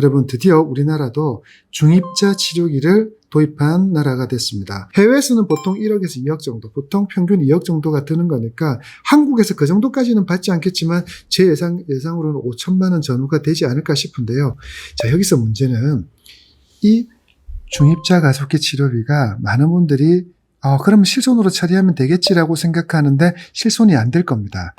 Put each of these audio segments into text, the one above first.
여러분 드디어 우리나라도 중입자 치료기를 도입한 나라가 됐습니다. 해외에서는 보통 1억에서 2억 정도, 보통 평균 2억 정도가 드는 거니까 한국에서 그 정도까지는 받지 않겠지만 제 예상, 예상으로는 5천만 원 전후가 되지 않을까 싶은데요. 자, 여기서 문제는 이 중입자 가속기 치료비가 많은 분들이 어, 그럼 실손으로 처리하면 되겠지라고 생각하는데 실손이 안 될 겁니다.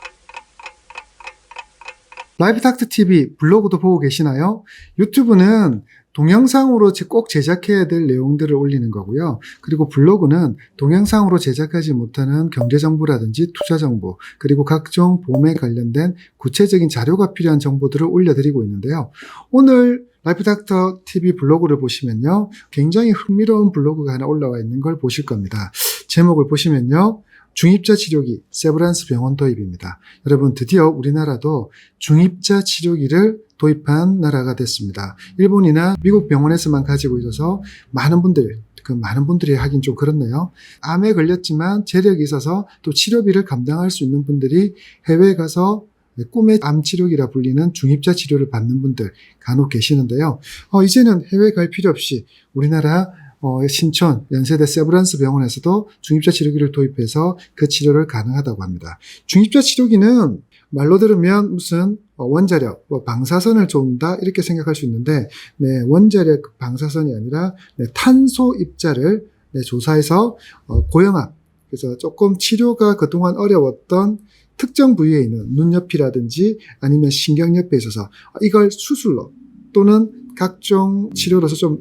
라이브닥트 TV 블로그도 보고 계시나요? 유튜브는 동영상으로 제- 꼭 제작해야 될 내용들을 올리는 거고요. 그리고 블로그는 동영상으로 제작하지 못하는 경제 정보라든지 투자 정보, 그리고 각종 보험에 관련된 구체적인 자료가 필요한 정보들을 올려드리고 있는데요. 오늘 라이프닥터 TV 블로그를 보시면요. 굉장히 흥미로운 블로그가 하나 올라와 있는 걸 보실 겁니다. 제목을 보시면요. 중입자 치료기 세브란스 병원 도입입니다. 여러분 드디어 우리나라도 중입자 치료기를 도입한 나라가 됐습니다. 일본이나 미국 병원에서만 가지고 있어서 많은 분들 그 많은 분들이 하긴 좀 그렇네요. 암에 걸렸지만 재력이 있어서 또 치료비를 감당할 수 있는 분들이 해외에 가서 꿈의 암 치료기라 불리는 중입자 치료를 받는 분들 간혹 계시는데요. 어, 이제는 해외 갈 필요 없이 우리나라 어, 신촌 연세대 세브란스 병원에서도 중입자 치료기를 도입해서 그 치료를 가능하다고 합니다. 중입자 치료기는 말로 들으면 무슨 어, 원자력, 뭐 방사선을 쏜다 이렇게 생각할 수 있는데 네, 원자력 방사선이 아니라 네, 탄소 입자를 네, 조사해서 어, 고형암 그래서 조금 치료가 그동안 어려웠던 특정 부위에 있는 눈 옆이라든지 아니면 신경 옆에 있어서 이걸 수술로 또는 각종 치료로서 좀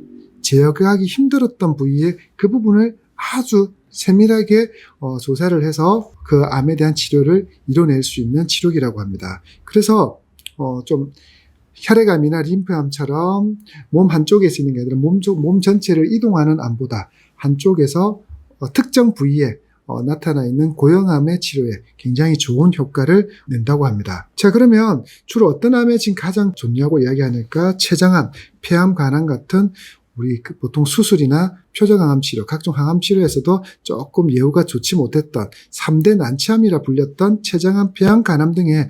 제어하기 힘들었던 부위의 그 부분을 아주 세밀하게 어, 조사를 해서 그 암에 대한 치료를 이뤄낼 수 있는 치료기라고 합니다. 그래서 어, 좀 혈액암이나 림프암처럼 몸 한쪽에서 있는 게 아니라 몸, 조- 몸 전체를 이동하는 암보다 한쪽에서 어, 특정 부위에 어, 나타나 있는 고형암의 치료에 굉장히 좋은 효과를 낸다고 합니다. 자, 그러면 주로 어떤 암에 지금 가장 좋냐고 이야기하니까 췌장암, 폐암, 간암 같은 우리 그 보통 수술이나 표적 항암 치료, 각종 항암 치료에서도 조금 예후가 좋지 못했던 3대 난치암이라 불렸던 췌장암, 폐암, 간암 등에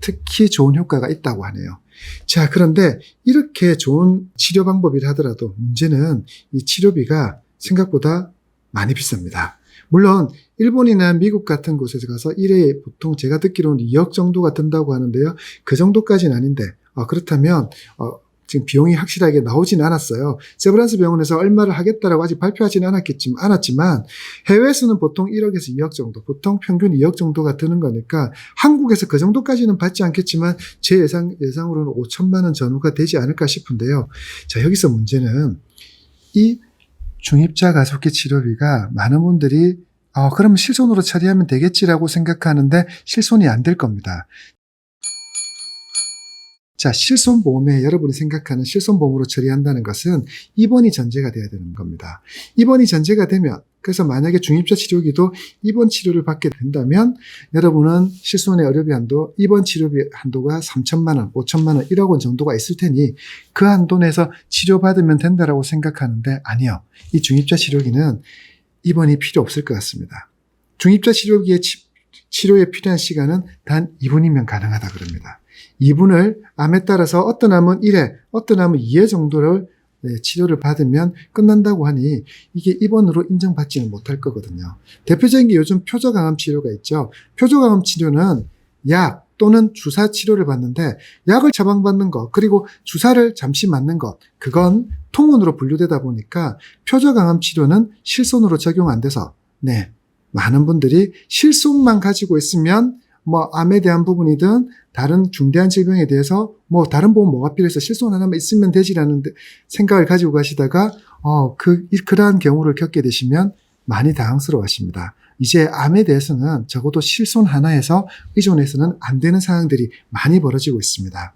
특히 좋은 효과가 있다고 하네요. 자, 그런데 이렇게 좋은 치료 방법이라 하더라도 문제는 이 치료비가 생각보다 많이 비쌉니다. 물론 일본이나 미국 같은 곳에서 가서 1회에 보통 제가 듣기로는 2억 정도가 든다고 하는데요. 그 정도까지는 아닌데 어, 그렇다면 어, 지금 비용이 확실하게 나오진 않았어요. 세브란스 병원에서 얼마를 하겠다라고 아직 발표하지는 않았겠지만, 않았지만 해외에서는 보통 1억에서 2억 정도, 보통 평균 2억 정도가 드는 거니까 한국에서 그 정도까지는 받지 않겠지만 제 예상 예상으로는 5천만 원 전후가 되지 않을까 싶은데요. 자 여기서 문제는 이 중입자 가속기 치료비가 많은 분들이 어, 그럼 실손으로 처리하면 되겠지라고 생각하는데 실손이 안 될 겁니다. 자, 실손보험에 여러분이 생각하는 실손보험으로 처리한다는 것은 입원이 전제가 돼야 되는 겁니다. 입원이 전제가 되면, 그래서 만약에 중입자 치료기도 입원 치료를 받게 된다면, 여러분은 실손의 의료비 한도, 입원 치료비 한도가 3천만 원, 5천만 원, 1억 원 정도가 있을 테니, 그 한도 내에서 치료받으면 된다라고 생각하는데, 아니요. 이 중입자 치료기는 입원이 필요 없을 것 같습니다. 중입자 치료기의 치, 치료에 필요한 시간은 단 2분이면 가능하다 그럽니다. 2분을 암에 따라서 어떤 암은 1회, 어떤 암은 2회 정도를 네, 치료를 받으면 끝난다고 하니 이게 입원으로 인정받지는 못할 거거든요. 대표적인 게 요즘 표적암 치료가 있죠. 표적암 치료는 약 또는 주사 치료를 받는데 약을 처방받는 것 그리고 주사를 잠시 맞는 것 그건 통원으로 분류되다 보니까 표적암 치료는 실손으로 적용 안 돼서 네 많은 분들이 실손만 가지고 있으면 뭐 암에 대한 부분이든 다른 중대한 질병에 대해서 뭐 다른 보험 뭐가 필요해서 실손 하나만 있으면 되지라는 생각을 가지고 가시다가 어 그 그러한 경우를 겪게 되시면 많이 당황스러워하십니다. 이제 암에 대해서는 적어도 실손 하나에서 의존해서는 안 되는 상황들이 많이 벌어지고 있습니다.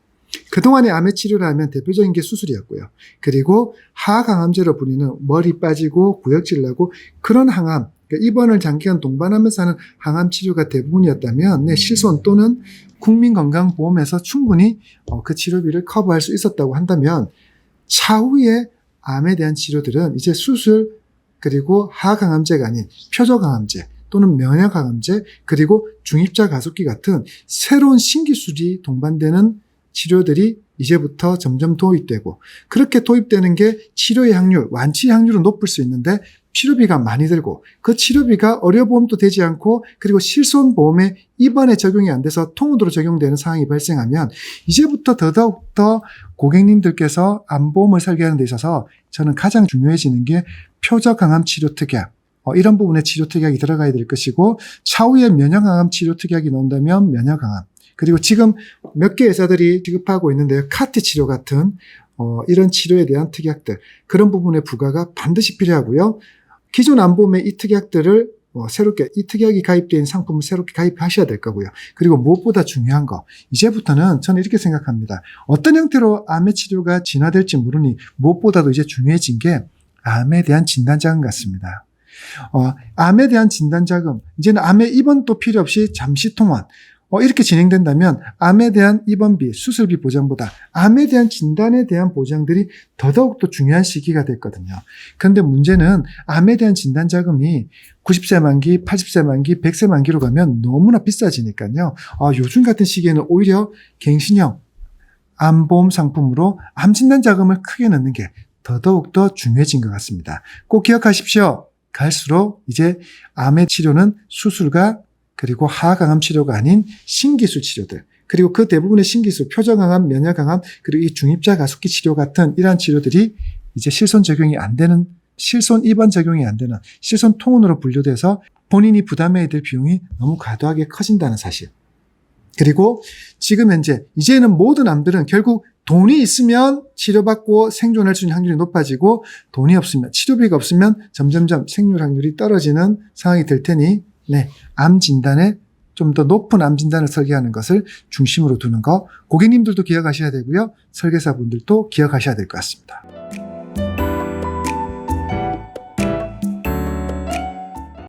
그동안의 암의 치료를 하면 대표적인 게 수술이었고요. 그리고 하강암제로 불리는 머리 빠지고 구역질 나고 그런 항암, 그러니까 입원을 장기간 동반하면서 하는 항암 치료가 대부분이었다면 네, 실손 또는 국민건강보험에서 충분히 어, 그 치료비를 커버할 수 있었다고 한다면 차후에 암에 대한 치료들은 이제 수술 그리고 하강암제가 아닌 표적강암제 또는 면역강암제 그리고 중입자 가속기 같은 새로운 신기술이 동반되는 치료들이 이제부터 점점 도입되고 그렇게 도입되는 게 치료의 확률, 완치 확률은 높을 수 있는데 치료비가 많이 들고 그 치료비가 의료보험도 되지 않고 그리고 실손보험에 입원에 적용이 안 돼서 통으로 적용되는 상황이 발생하면 이제부터 더더욱더 고객님들께서 암보험을 설계하는 데 있어서 저는 가장 중요해지는 게 표적 강암 치료 특약. 어, 이런 부분에 치료 특약이 들어가야 될 것이고 차후에 면역 강암 치료 특약이 나온다면 면역 강암. 그리고 지금 몇 개 회사들이 지급하고 있는데요. 카트 치료 같은 어, 이런 치료에 대한 특약들. 그런 부분의 부과가 반드시 필요하고요 기존 암보험의 이 특약들을 어, 새롭게 이 특약이 가입된 상품을 새롭게 가입하셔야 될 거고요. 그리고 무엇보다 중요한 거 이제부터는 저는 이렇게 생각합니다. 어떤 형태로 암의 치료가 진화될지 모르니 무엇보다도 이제 중요해진 게 암에 대한 진단 자금 같습니다. 어, 암에 대한 진단 자금 이제는 암에 입원도 필요 없이 잠시 통원 어, 이렇게 진행된다면 암에 대한 입원비, 수술비 보장보다 암에 대한 진단에 대한 보장들이 더더욱 더 중요한 시기가 됐거든요. 그런데 문제는 암에 대한 진단 자금이 90세 만기, 80세 만기, 100세 만기로 가면 너무나 비싸지니까요. 아, 요즘 같은 시기에는 오히려 갱신형 암보험 상품으로 암 진단 자금을 크게 넣는 게 더더욱 더 중요해진 것 같습니다. 꼭 기억하십시오. 갈수록 이제 암의 치료는 수술과 그리고 하강암 치료가 아닌 신기술 치료들 그리고 그 대부분의 신기술 표정강암, 면역강암 그리고 이 중입자 가속기 치료 같은 이러한 치료들이 이제 실손 적용이 안 되는 실손 입원 적용이 안 되는 실손 통원으로 분류돼서 본인이 부담해야 될 비용이 너무 과도하게 커진다는 사실. 그리고 지금 현재 이제는 모든 암들은 결국 돈이 있으면 치료받고 생존할 수 있는 확률이 높아지고 돈이 없으면 치료비가 없으면 점점점 생존 확률이 떨어지는 상황이 될 테니 네, 암 진단에 좀 더 높은 암 진단을 설계하는 것을 중심으로 두는 거 고객님들도 기억하셔야 되고요. 설계사분들도 기억하셔야 될 것 같습니다.